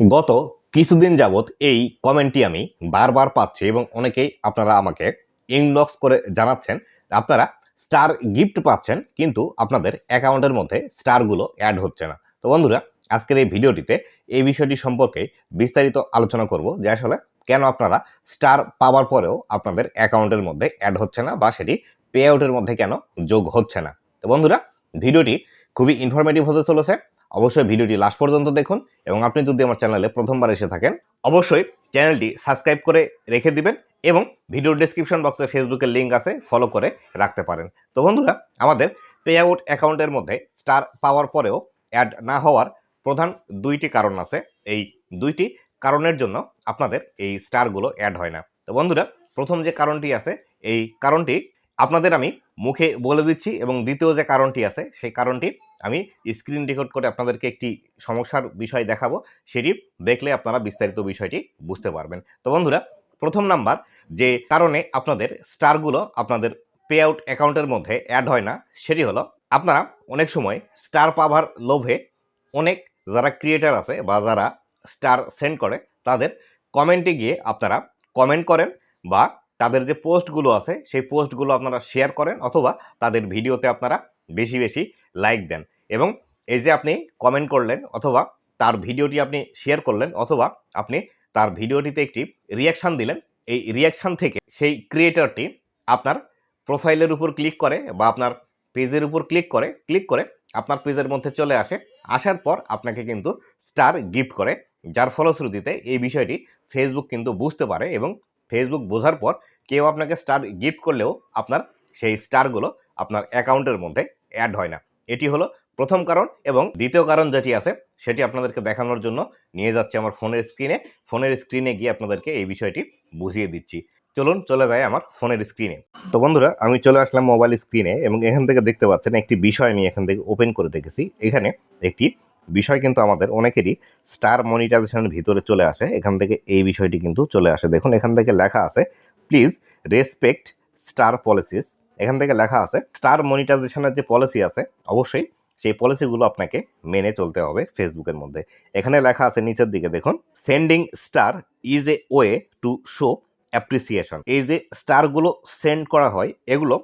গত কিছুদিন যাবৎ এই কমেন্টটি আমি বারবার পাচ্ছি এবং অনেকেই আপনারা আমাকে ইনবক্স করে জানাচ্ছেন, আপনারা স্টার গিফট পাচ্ছেন, কিন্তু আপনাদের অ্যাকাউন্টের মধ্যে স্টারগুলো অ্যাড হচ্ছে না। তো বন্ধুরা, আজকের এই ভিডিওটিতে এই বিষয়টি সম্পর্কে বিস্তারিত আলোচনা করব যে আসলে কেন আপনারা স্টার পাওয়ার পরেও আপনাদের অ্যাকাউন্টের মধ্যে অ্যাড হচ্ছে না বা সেটি পে আউটের মধ্যে কেন যোগ হচ্ছে না। তো বন্ধুরা, ভিডিওটি খুবই ইনফরমেটিভ হতে চলেছে। অবশ্যই ভিডিওটি লাস্ট পর্যন্ত দেখুন এবং আপনি যদি আমার চ্যানেলে প্রথমবার এসে থাকেন, অবশ্যই চ্যানেলটি সাবস্ক্রাইব করে রেখে দিবেন এবং ভিডিওর ডিসক্রিপশন বক্সে ফেসবুকের লিঙ্ক আছে ফলো করে রাখতে পারেন। তো বন্ধুরা, আমাদের পে আউট অ্যাকাউন্টের মধ্যে স্টার পাওয়ার পরেও অ্যাড না হওয়ার প্রধান দুইটি কারণ আছে। এই দুইটি কারণের জন্য আপনাদের এই স্টারগুলো অ্যাড হয় না। তো বন্ধুরা, প্রথম যে কারণটি আছে, এই কারণটি আপনাদের আমি মুখে বলে দিচ্ছি এবং দ্বিতীয় যে কারণটি আছে, সেই কারণটি আমি স্ক্রিন রেকর্ড করে আপনাদেরকে একটি সমস্যার বিষয় দেখাবো। সেটি দেখলে আপনারা বিস্তারিত বিষয়টি বুঝতে পারবেন। তো বন্ধুরা, প্রথম নাম্বার যে কারণে আপনাদের স্টারগুলো আপনাদের পে আউট অ্যাকাউন্টের মধ্যে অ্যাড হয় না, সেটি হলো আপনারা অনেক সময় স্টার পাওয়ার লোভে অনেক যারা ক্রিয়েটার আছে বা যারা স্টার সেন্ড করে, তাদের কমেন্টে গিয়ে আপনারা কমেন্ট করেন বা তাদের যে পোস্টগুলো আছে, সেই পোস্টগুলো আপনারা শেয়ার করেন অথবা তাদের ভিডিওতে আপনারা বেশি বেশি লাইক দেন। এবং এই যে আপনি কমেন্ট করলেন অথবা তার ভিডিওটি আপনি শেয়ার করলেন অথবা আপনি তার ভিডিওটিতে একটি রিয়াকশান দিলেন, এই রিয়াকশান থেকে সেই ক্রিয়েটরটি আপনার প্রোফাইলের উপর ক্লিক করে বা আপনার পেজের উপর ক্লিক করে ক্লিক করে আপনার পেজের মধ্যে চলে আসে। আসার পর আপনাকে কিন্তু স্টার গিফট করে, যার ফলশ্রুতিতে এই বিষয়টি ফেসবুক কিন্তু বুঝতে পারে এবং ফেসবুক বোঝার পর কেউ আপনাকে স্টার গিফট করলেও আপনার সেই স্টারগুলো আপনার অ্যাকাউন্টের মধ্যে অ্যাড হয় না। এটি হলো প্রথম কারণ এবং দ্বিতীয় কারণ যেটি আছে, সেটি আপনাদেরকে দেখানোর জন্য নিয়ে যাচ্ছে আমার ফোনের স্ক্রিনে ফোনের স্ক্রিনে গিয়ে আপনাদেরকে এই বিষয়টি বুঝিয়ে দিচ্ছি। চলুন চলে যায় আমার ফোনের স্ক্রিনে তো বন্ধুরা, আমি চলে আসলাম মোবাইল স্ক্রিনে এবং এখান থেকে দেখতে পাচ্ছেন একটি বিষয় আমি এখান থেকে ওপেন করে রেখেছি। এখানে একটি বিষয় কিন্তু আমাদের অনেকেরই স্টার মনিটাইজেশনের ভিতরে চলে আসে। এখান থেকে এই বিষয়টি কিন্তু চলে আসে। দেখুন, এখান থেকে লেখা আছে প্লিজ রেসপেক্ট স্টার পলিসিস এখান থেকে লেখা আছে স্টার মনিটাইজেশনের যে পলিসি আছে, অবশ্যই সেই পলিসিগুলো আপনাকে মেনে চলতে হবে ফেসবুকের মধ্যে। এখানে লেখা আছে নিচের দিকে, দেখুন sending star is a way to show appreciation এই যে স্টারগুলো সেন্ড করা হয়, এগুলো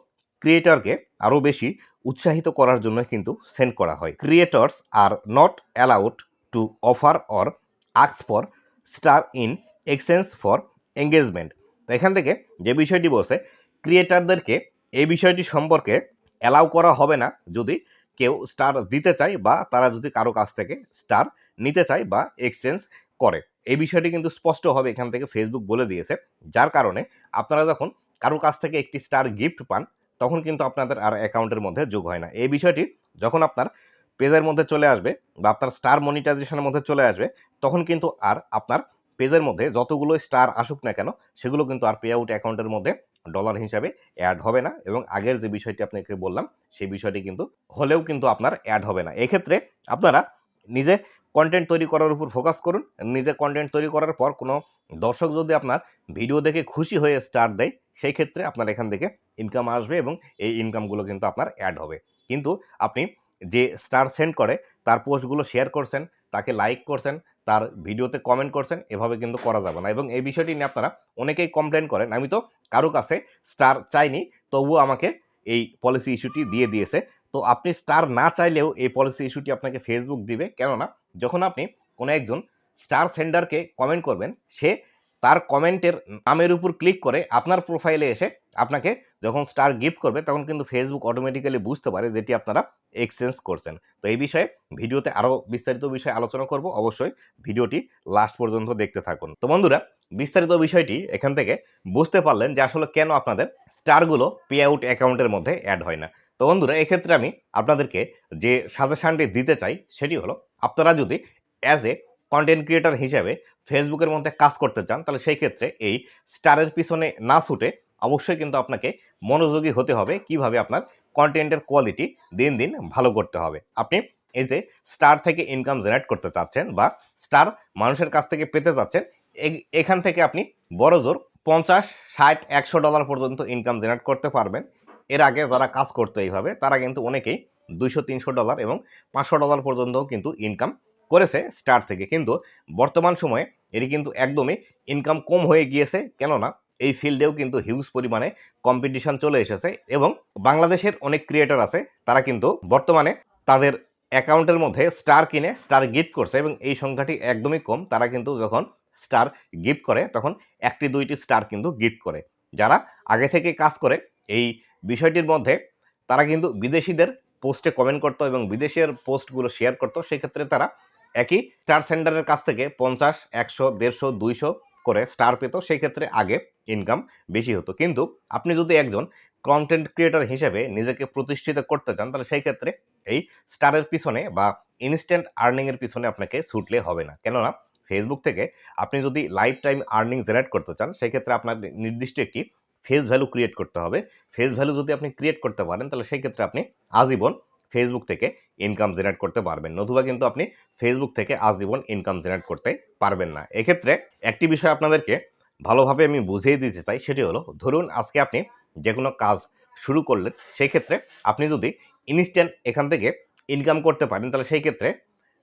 ক্রিয়েটরকে আরও বেশি উৎসাহিত করার জন্য কিন্তু সেন্ড করা হয়। Creators are not allowed to offer or আক্স for star in exchange for engagement এখান থেকে যে বিষয়টি বলছে ক্রিয়েটারদেরকে এই বিষয়টি সম্পর্কে অ্যালাউ করা হবে না যদি কেউ স্টার দিতে চায় বা তারা যদি কারও কাছ থেকে স্টার নিতে চায় বা এক্সচেঞ্জ করে। এই বিষয়টি কিন্তু স্পষ্টভাবে এখান থেকে ফেসবুক বলে দিয়েছে। যার কারণে আপনারা যখন কারও কাছ থেকে একটি স্টার গিফট পান, তখন কিন্তু আপনাদের আর অ্যাকাউন্টের মধ্যে যোগ হয় না। এই বিষয়টি যখন আপনার পেজের মধ্যে চলে আসবে বা আপনার স্টার মনিটাইজেশনের মধ্যে চলে আসবে, তখন কিন্তু আর আপনার পেজের মধ্যে যতগুলো স্টার আসুক না কেন, সেগুলো কিন্তু আর পে আউট অ্যাকাউন্টের মধ্যে ডলার হিসাবে অ্যাড হবে না এবং আগের যে বিষয়টি আপনাকে বললাম, সেই বিষয়টি কিন্তু হলেও কিন্তু আপনার অ্যাড হবে না। এক্ষেত্রে আপনারা নিজে কন্টেন্ট তৈরি করার উপর ফোকাস করুন, নিজে কন্টেন্ট তৈরি করার পর কোনো দর্শক যদি আপনার ভিডিও দেখে খুশি হয়ে স্টার দেয়, সেই ক্ষেত্রে আপনার এখান থেকে ইনকাম আসবে এবং এই ইনকামগুলো কিন্তু আপনার অ্যাড হবে। কিন্তু আপনি যে স্টার সেন্ড করে, তার পোস্টগুলো শেয়ার করছেন, তাকে লাইক করছেন তার ভিডিওতে কমেন্ট করছেন, এভাবে কিন্তু করা যাবে না। এবং এই বিষয়টি নিয়ে আপনারা অনেকেই কমপ্লেন করেন। আমি তো কারও কাছে স্টার চাইনি, তবুও আমাকে এই পলিসি ইস্যুটি দিয়ে দিয়েছে। তো আপনি স্টার না চাইলেও এই পলিসি ইস্যুটি আপনাকে ফেসবুক দিবে। কেননা, যখন আপনি কোনো একজন স্টার সেন্ডারকে কমেন্ট করবেন, সে তার কমেন্টের নামের উপর ক্লিক করে আপনার প্রোফাইলে এসে আপনাকে যখন স্টার গিফট করবে, তখন কিন্তু ফেসবুক অটোমেটিক্যালি বুঝতে পারে যেটি আপনারা এক্সচেঞ্জ করছেন। তো এই বিষয়ে ভিডিওতে আরও বিস্তারিত বিষয়ে আলোচনা করব। অবশ্যই ভিডিওটি লাস্ট পর্যন্ত দেখতে থাকুন। তো বন্ধুরা, বিস্তারিত বিষয়টি এখান থেকে বুঝতে পারলেন যে আসলে কেন আপনাদের স্টারগুলো পে আউট অ্যাকাউন্টের মধ্যে অ্যাড হয় না। তো বন্ধুরা, এক্ষেত্রে আমি আপনাদেরকে যে সাজেশানটি দিতে চাই, সেটি হলো আপনারা যদি অ্যাজ এ কন্টেন্ট ক্রিয়েটার হিসেবে ফেসবুকের মধ্যে কাজ করতে চান, তাহলে সেই ক্ষেত্রে এই স্টারের পিছনে না ছুটে অবশ্যই কিন্তু আপনাকে মনোযোগী হতে হবে কীভাবে আপনার কন্টেন্টের কোয়ালিটি দিন দিন ভালো করতে হবে। আপনি এই যে স্টার থেকে ইনকাম জেনারেট করতে চাচ্ছেন বা স্টার মানুষের কাছ থেকে পেতে চাচ্ছেন এখান থেকে আপনি বড় জোর পঞ্চাশ, ষাট, একশো ডলার পর্যন্ত ইনকাম জেনারেট করতে পারবেন। এর আগে যারা কাজ করতো এইভাবে, তারা কিন্তু অনেকেই দুইশো, তিনশো ডলার এবং পাঁচশো ডলার পর্যন্তও কিন্তু ইনকাম করেছে স্টার থেকে। কিন্তু বর্তমান সময়ে এটি কিন্তু একদমই ইনকাম কম হয়ে গিয়েছে, কেননা এই ফিল্ডেও কিন্তু হিউজ পরিমাণে কম্পিটিশন চলে এসেছে এবং বাংলাদেশের অনেক ক্রিয়েটর আছে, তারা কিন্তু বর্তমানে তাদের অ্যাকাউন্টের মধ্যে স্টার কিনে স্টার গিফট করছে এবং এই সংখ্যাটি একদমই কম। তারা কিন্তু যখন স্টার গিফট করে, তখন একটি দুইটি স্টার কিন্তু গিফট করে। যারা আগে থেকে কাজ করে, এই বিষয়টির মধ্যে তারা কিন্তু বিদেশিদের পোস্টে কমেন্ট করতো এবং বিদেশের পোস্টগুলো শেয়ার করতো। সেক্ষেত্রে তারা একই স্টার সেন্টারের কাছ থেকে পঞ্চাশ, একশো, দেড়শো, দুইশো করে স্টার পেত, সেই ক্ষেত্রে আগে ইনকাম বেশি হতো। কিন্তু আপনি যদি একজন কন্টেন্ট ক্রিয়েটর হিসেবে নিজেকে প্রতিষ্ঠিত করতে চান, তাহলে সেই ক্ষেত্রে এই স্টারের পিছনে বা ইনস্ট্যান্ট আর্নিংয়ের পিছনে আপনাকে ছুটলে হবে না। কেননা ফেসবুক থেকে আপনি যদি লাইফ টাইম আর্নিং জেনারেট করতে চান সেক্ষেত্রে আপনার নির্দিষ্ট একটি ফেস ভ্যালু ক্রিয়েট করতে হবে। ফেস ভ্যালু যদি আপনি ক্রিয়েট করতে পারেন, তাহলে সেই ক্ষেত্রে আপনি আজীবন ফেসবুক থেকে ইনকাম জেনারেট করতে পারবেন। নতুবা কিন্তু আপনি ফেসবুক থেকে আজীবন ইনকাম জেনারেট করতে পারবেন না। এক্ষেত্রে একটি বিষয় আপনাদেরকে ভালোভাবে আমি বুঝিয়ে দিতে চাই, সেটি হলো ধরুন আজকে আপনি যে কোনো কাজ শুরু করলেন, সেই ক্ষেত্রে আপনি যদি ইনস্ট্যান্ট এখান থেকে ইনকাম করতে পারেন, তাহলে সেই ক্ষেত্রে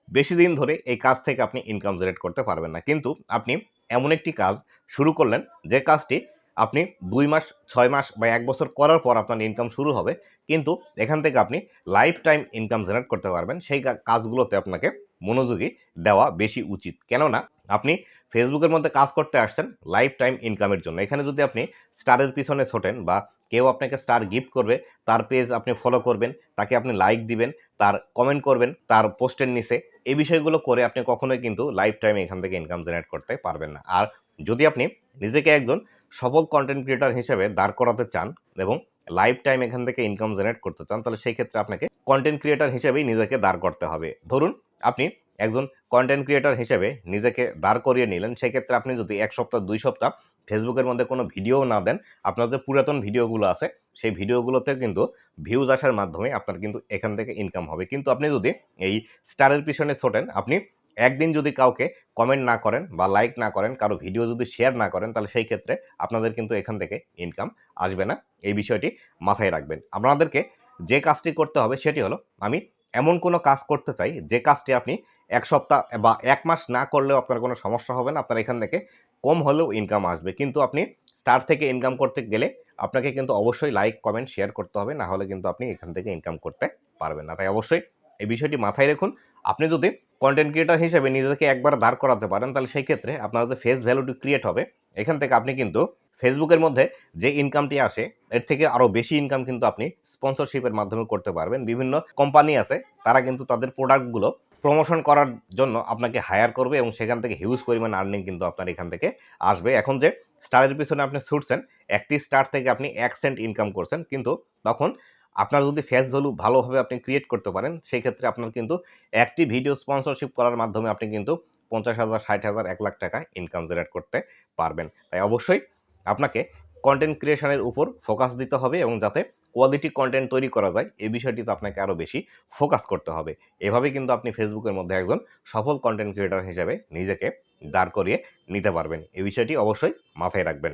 বেশি দিন ধরে এই কাজ থেকে আপনি ইনকাম জেনারেট করতে পারবেন না। কিন্তু আপনি এমন একটি কাজ শুরু করলেন, যে কাজটি আপনি দুই মাস, ছয় মাস বা এক বছর করার পর আপনার ইনকাম শুরু হবে। কিন্তু এখান থেকে আপনি লাইফ টাইম ইনকাম জেনারেট করতে পারবেন। সেই কাজগুলোতে আপনাকে মনোযোগী দেওয়া বেশি উচিত। কেননা আপনি ফেসবুকের মধ্যে কাজ করতে আসছেন লাইফ টাইম ইনকামের জন্য। এখানে যদি আপনি স্টারের পিছনে ছোটেন বা কেউ আপনাকে স্টার গিফট করবে, তার পেজ আপনি ফলো করবেন, তাকে আপনি লাইক দিবেন, তার কমেন্ট করবেন, তার পোস্টের নিচে, এই বিষয়গুলো করে আপনি কখনোই কিন্তু লাইফ টাইম এখান থেকে ইনকাম জেনারেট করতে পারবেন না। আর যদি আপনি নিজেকে একজন সফল কন্টেন্ট ক্রিয়েটার হিসেবে দাঁড় করাতে চান এবং লাইফ টাইম এখান থেকে ইনকাম জেনারেট করতে চান, তাহলে সেই ক্ষেত্রে আপনাকে কন্টেন্ট ক্রিয়েটর হিসেবেই নিজেকে দাঁড় করতে হবে। ধরুন, আপনি একজন কন্টেন্ট ক্রিয়েটার হিসেবে নিজেকে দাঁড় করিয়ে নিলেন সেক্ষেত্রে আপনি যদি এক সপ্তাহ, দুই সপ্তাহ ফেসবুকের মধ্যে কোনো ভিডিও না দেন, আপনার যে পুরাতন ভিডিওগুলো আছে, সেই ভিডিওগুলোতে কিন্তু ভিউজ আসার মাধ্যমে আপনার কিন্তু এখান থেকে ইনকাম হবে। কিন্তু আপনি যদি এই স্টারের পিছনে ছোটেন, আপনি একদিন যদি কাউকে কমেন্ট না করেন বা লাইক না করেন, কারও ভিডিও যদি শেয়ার না করেন, তাহলে সেই ক্ষেত্রে আপনাদের কিন্তু এখান থেকে ইনকাম আসবে না। এই বিষয়টি মাথায় রাখবেন। আপনাদেরকে যে কাজটি করতে হবে সেটি হলো, আমি এমন কোনো কাজ করতে চাই, যে কাজটি আপনি এক সপ্তাহ বা এক মাস না করলেও আপনার কোনো সমস্যা হবে না, আপনার এখান থেকে কম হলেও ইনকাম আসবে। কিন্তু আপনি স্টার থেকে ইনকাম করতে গেলে আপনাকে কিন্তু অবশ্যই লাইক কমেন্ট শেয়ার করতে হবে, না হলে কিন্তু আপনি এখান থেকে ইনকাম করতে পারবেন না। তাই অবশ্যই এই বিষয়টি মাথায় রাখুন। আপনি যদি কন্টেন্ট ক্রিয়েটর হিসেবে নিজেকে একবার দাঁড় করাতে পারেন, তাহলে সেই ক্ষেত্রে আপনার যে ফেস ভ্যালুটি ক্রিয়েট হবে। এখান থেকে আপনি কিন্তু ফেসবুকের মধ্যে যে ইনকামটি আসে, এর থেকে আরও বেশি ইনকাম কিন্তু আপনি স্পন্সরশিপের মাধ্যমে করতে পারবেন। বিভিন্ন কোম্পানি আছে, তারা কিন্তু তাদের প্রোডাক্টগুলো প্রমোশন করার জন্য আপনাকে হায়ার করবে এবং সেখান থেকে হিউজ পরিমাণ আর্নিং কিন্তু আপনার এখান থেকে আসবে। এখন যে স্টারের পিছনে আপনি ছুটছেন, একটি স্টার থেকে আপনি এক সেন্ট ইনকাম করছেন, কিন্তু তখন আপনার যদি ফেস ভ্যালু ভালোভাবে আপনি ক্রিয়েট করতে পারেন সেই ক্ষেত্রে আপনার কিন্তু একটি ভিডিও স্পন্সরশিপ করার মাধ্যমে আপনি কিন্তু পঞ্চাশ হাজার, ষাট হাজার, এক লাখ টাকা ইনকাম জেনারেট করতে পারবেন। তাই অবশ্যই আপনাকে কন্টেন্ট ক্রিয়েশনের উপর ফোকাস দিতে হবে এবং যাতে কোয়ালিটি কন্টেন্ট তৈরি করা যায় এই বিষয়টিতে আপনাকে আরও বেশি ফোকাস করতে হবে। এভাবে কিন্তু আপনি ফেসবুকের মধ্যে একজন সফল কন্টেন্ট ক্রিয়েটার হিসেবে নিজেকে দাঁড় করিয়ে নিতে পারবেন। এই বিষয়টি অবশ্যই মাথায় রাখবেন।